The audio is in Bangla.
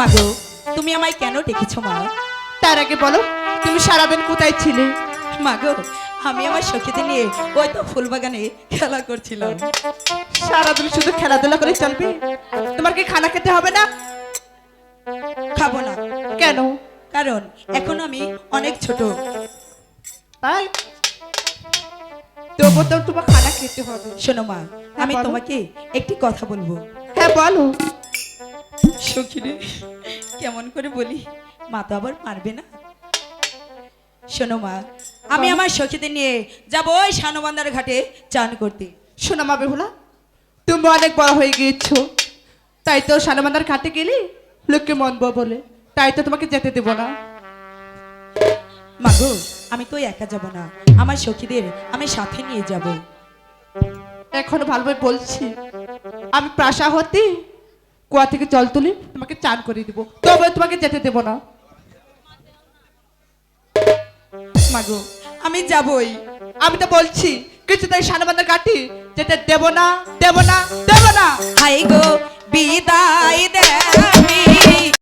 মাগো তুমি আমায় কেন ডেকেছো মা? তার আগে বলো তুমি সারাদিন কোথায় ছিলে? মাগো আমি আমার সখীতে নিয়ে ওই তো ফুলবাগানে খেলা করছিলাম। সারাদিন শুধু খেলাধুলা করে চলবে? তোমার কি খানা খেতে হবে না? খাব না। কেন? কারণ এখন আমি অনেক ছোট। তাই? তবু তো তোমার খানা খেতে হবে। শোনো মা আমি তোমাকে একটি কথা বলব। হ্যাঁ বলো। সখীরে কেমন করে বলি মা তো আবার পারবে না। শোনো মা আমি আমার সখীদের নিয়ে যাব ওই শানবান্দার ঘাটে চান করতে। শোনো মা বেহুলা তুমি অনেক বড় হয়ে গিয়েছো। তাই তো সানমান্দার ঘাটে গেলি লোককে মনবো বলে তাই তো তোমাকে যেতে দেবো না। মাগো আমি তো একা যাব না আমার সখীদের আমি সাথে নিয়ে যাব। এখনও ভালোভাবে বলছি আমি প্রাসা হতে কুয়া থেকে জল তুলি, তোমাকে চান করে দিব। তবে তোমাকে যেতে দেব না। মাগো, আমি যাবই। আমি তো বলছি কিছু তাই সানবান্ধা কাটি যেতে দেব না দেব না দেব না। হাই গো, বিদায় দে আমি